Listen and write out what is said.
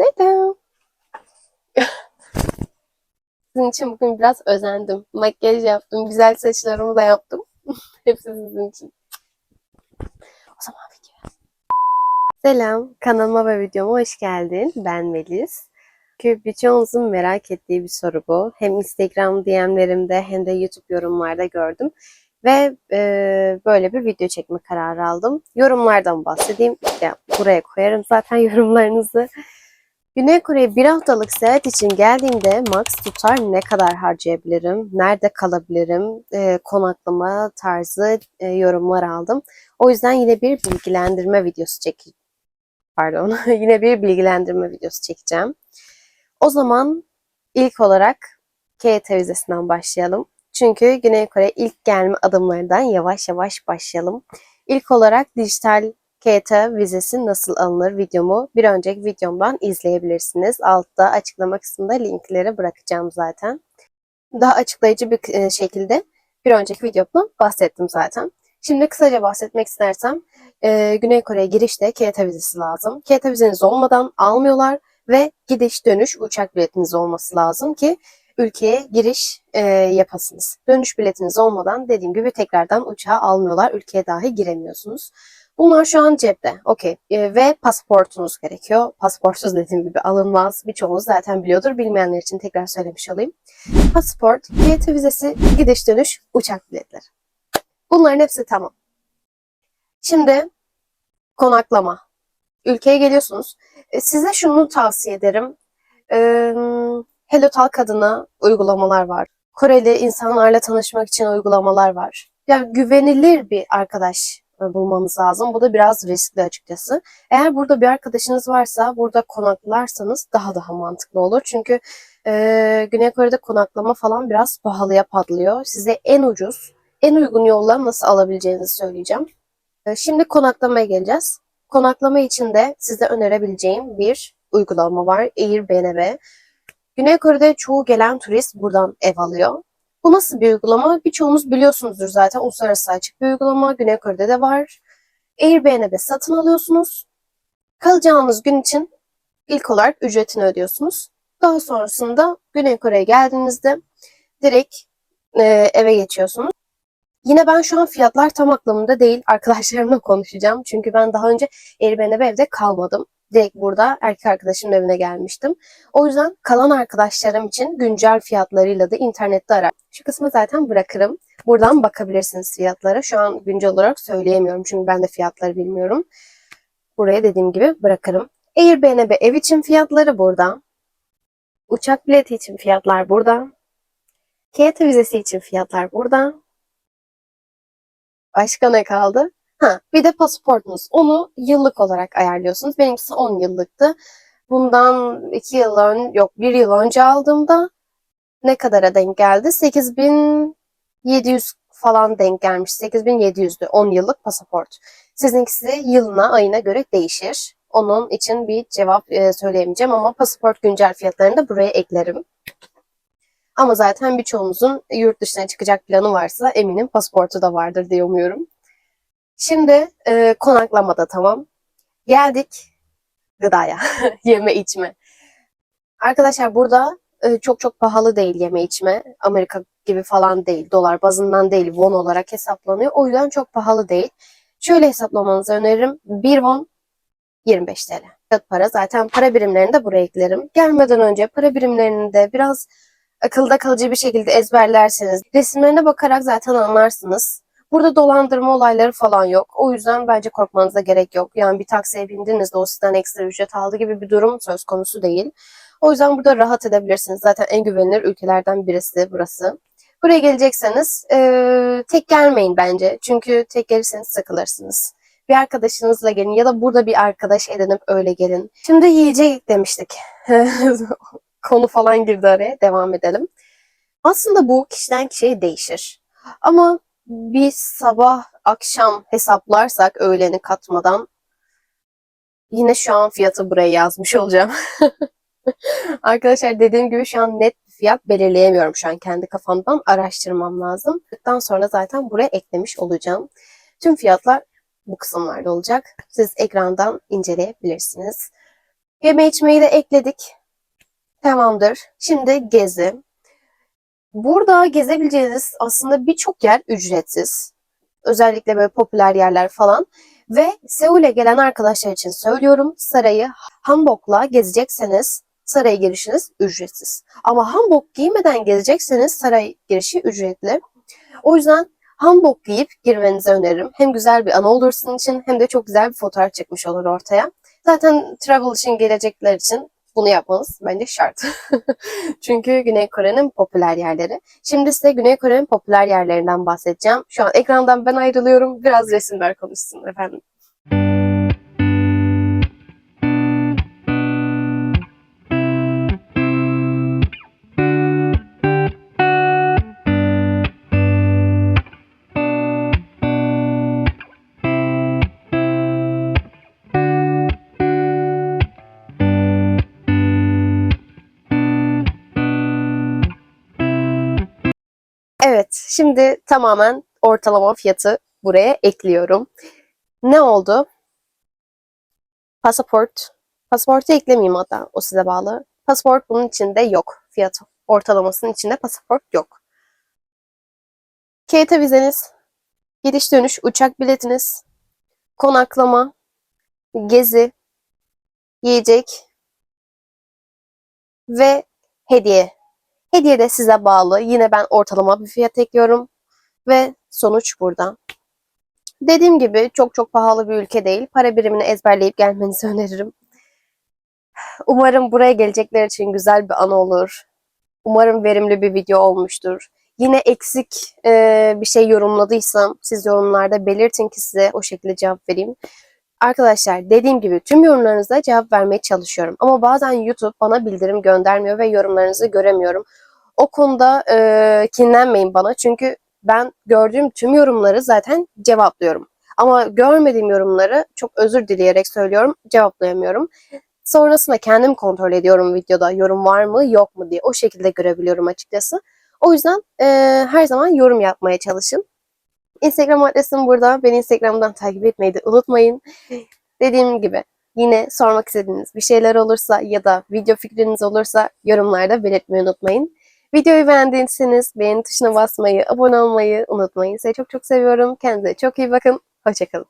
Selam. Sizin için bugün biraz özendim. Makyaj yaptım. Güzel saçlarımı da yaptım. Hepsi sizin için. O zaman video. Selam. Kanalıma ve videoma hoş geldin. Ben Melis. Çünkü birçoğunuzun merak ettiği bir soru bu. Hem Instagram DM'lerimde hem de YouTube yorumlarda gördüm. Ve e, böyle bir video çekme kararı aldım. Yorumlardan bahsedeyim. Ya, buraya koyarım zaten yorumlarınızı. Güney Kore'ye bir haftalık seyahat için geldiğimde max tutar ne kadar harcayabilirim, nerede kalabilirim, e, konaklama tarzı e, yorumlar aldım. O yüzden yine bir bilgilendirme videosu çek pardon, yine bir bilgilendirme videosu çekeceğim. O zaman ilk olarak KYT vizesinden başlayalım. Çünkü Güney Kore ilk gelme adımlarından yavaş yavaş başlayalım. İlk olarak dijital KYT vizesi nasıl alınır videomu bir önceki videomdan izleyebilirsiniz. Altta açıklama kısmında linkleri bırakacağım zaten. Daha açıklayıcı bir e, şekilde bir önceki videomda bahsettim zaten. Şimdi kısaca bahsetmek istersem e, Güney Kore'ye girişte KYT vizesi lazım. KYT vizeniz olmadan almıyorlar ve gidiş dönüş uçak biletiniz olması lazım ki ülkeye giriş e, yapasınız. Dönüş biletiniz olmadan dediğim gibi tekrardan uçağa almıyorlar. Ülkeye dahi giremiyorsunuz. Bunlar şu an cepte. Okey. E, ve pasaportunuz gerekiyor. Pasaportsuz dediğim gibi alınmaz. Birçoğunuz zaten biliyordur. Bilmeyenler için tekrar söylemiş olayım. Pasaport, bilet vizesi, gidiş dönüş, uçak biletleri. Bunların hepsi tamam. Şimdi konaklama. Ülkeye geliyorsunuz. E, size şunu tavsiye ederim. E, Hello Talk adına uygulamalar var. Koreli insanlarla tanışmak için uygulamalar var. Yani güvenilir bir arkadaş bulmanız lazım. Bu da biraz riskli açıkçası. Eğer burada bir arkadaşınız varsa burada konaklarsanız daha daha mantıklı olur. Çünkü e, Güney Kore'de konaklama falan biraz pahalıya patlıyor. Size en ucuz, en uygun yolla nasıl alabileceğinizi söyleyeceğim. E, şimdi konaklamaya geleceğiz. Konaklama için de size önerebileceğim bir uygulama var. Airbnb. Güney Kore'de çoğu gelen turist buradan ev alıyor. Bu nasıl bir uygulama? Birçoğunuz biliyorsunuzdur zaten. Uluslararası açık bir uygulama. Güney Kore'de de var. Airbnb satın alıyorsunuz. Kalacağınız gün için ilk olarak ücretini ödüyorsunuz. Daha sonrasında Güney Kore'ye geldiğinizde direkt e, eve geçiyorsunuz. Yine ben şu an fiyatlar tam aklımda değil. Arkadaşlarımla konuşacağım. Çünkü ben daha önce Airbnb evde kalmadım. Direkt burada erkek arkadaşımın evine gelmiştim. O yüzden kalan arkadaşlarım için güncel fiyatlarıyla da internette arar. Şu kısmı zaten bırakırım. Buradan bakabilirsiniz fiyatlara. Şu an güncel olarak söyleyemiyorum çünkü ben de fiyatları bilmiyorum. Buraya dediğim gibi bırakırım. Airbnb ev için fiyatları burada. Uçak bileti için fiyatlar burada. KYT vizesi için fiyatlar burada. Başka ne kaldı? Ha, bir de pasaportunuz. Onu yıllık olarak ayarlıyorsunuz. Benimkisi 10 yıllıktı. Bundan 2 yıl önce, yok 1 yıl önce aldığımda ne kadara denk geldi? 8700 falan denk gelmiş. 8700'dü 10 yıllık pasaport. Sizinkisi yılına, ayına göre değişir. Onun için bir cevap e, söyleyemeyeceğim ama pasaport güncel fiyatlarını da buraya eklerim. Ama zaten birçoğumuzun yurt dışına çıkacak planı varsa eminim pasaportu da vardır diye umuyorum. Şimdi e, konaklamada tamam. Geldik gıdaya, yeme içme. Arkadaşlar burada e, çok çok pahalı değil yeme içme. Amerika gibi falan değil. Dolar bazından değil. Won olarak hesaplanıyor. O yüzden çok pahalı değil. Şöyle hesaplamanızı öneririm. 1 won 25 TL. Fiyat para. Zaten para birimlerini de buraya eklerim. Gelmeden önce para birimlerini de biraz akılda kalıcı bir şekilde ezberlerseniz resimlerine bakarak zaten anlarsınız. Burada dolandırma olayları falan yok. O yüzden bence korkmanıza gerek yok. Yani bir taksiye bindiniz de o sizden ekstra ücret aldı gibi bir durum söz konusu değil. O yüzden burada rahat edebilirsiniz. Zaten en güvenilir ülkelerden birisi burası. Buraya gelecekseniz e, tek gelmeyin bence. Çünkü tek gelirseniz sıkılırsınız. Bir arkadaşınızla gelin ya da burada bir arkadaş edinip öyle gelin. Şimdi yiyecek demiştik. Konu falan girdi araya. Devam edelim. Aslında bu kişiden kişiye değişir. Ama bir sabah akşam hesaplarsak öğleni katmadan yine şu an fiyatı buraya yazmış olacağım. Arkadaşlar dediğim gibi şu an net bir fiyat belirleyemiyorum şu an kendi kafamdan araştırmam lazım. Daha sonra zaten buraya eklemiş olacağım. Tüm fiyatlar bu kısımlarda olacak. Siz ekrandan inceleyebilirsiniz. Yeme içmeyi de ekledik. Tamamdır. Şimdi gezi. Burada gezebileceğiniz aslında birçok yer ücretsiz. Özellikle böyle popüler yerler falan. Ve Seul'e gelen arkadaşlar için söylüyorum. Sarayı hanbokla gezecekseniz saraya girişiniz ücretsiz. Ama hanbok giymeden gezecekseniz saray girişi ücretli. O yüzden hanbok giyip girmenizi öneririm. Hem güzel bir anı olur sizin için hem de çok güzel bir fotoğraf çıkmış olur ortaya. Zaten travel için gelecekler için bunu yapmanız bence şart. Çünkü Güney Kore'nin popüler yerleri. Şimdi size Güney Kore'nin popüler yerlerinden bahsedeceğim. Şu an ekrandan ben ayrılıyorum. Biraz resimler konuşsun efendim. Evet, şimdi tamamen ortalama fiyatı buraya ekliyorum. Ne oldu? Pasaport. Pasaportu eklemeyeyim hatta, o size bağlı. Pasaport bunun içinde yok. Fiyat ortalamasının içinde pasaport yok. KT vizeniz, gidiş dönüş uçak biletiniz, konaklama, gezi, yiyecek ve hediye Hediye de size bağlı. Yine ben ortalama bir fiyat ekliyorum. Ve sonuç burada. Dediğim gibi çok çok pahalı bir ülke değil. Para birimini ezberleyip gelmenizi öneririm. Umarım buraya gelecekler için güzel bir anı olur. Umarım verimli bir video olmuştur. Yine eksik e, bir şey yorumladıysam siz yorumlarda belirtin ki size o şekilde cevap vereyim. Arkadaşlar dediğim gibi tüm yorumlarınıza cevap vermeye çalışıyorum. Ama bazen YouTube bana bildirim göndermiyor ve yorumlarınızı göremiyorum. O konuda e, kinlenmeyin bana. Çünkü ben gördüğüm tüm yorumları zaten cevaplıyorum. Ama görmediğim yorumları çok özür dileyerek söylüyorum cevaplayamıyorum. Sonrasında kendim kontrol ediyorum videoda yorum var mı yok mu diye. O şekilde görebiliyorum açıkçası. O yüzden e, her zaman yorum yapmaya çalışın. Instagram adresim burada. Beni Instagram'dan takip etmeyi de unutmayın. Dediğim gibi yine sormak istediğiniz bir şeyler olursa ya da video fikriniz olursa yorumlarda belirtmeyi unutmayın. Videoyu beğendiyseniz beğeni tuşuna basmayı, abone olmayı unutmayın. Sizi çok çok seviyorum. Kendinize çok iyi bakın. Hoşçakalın.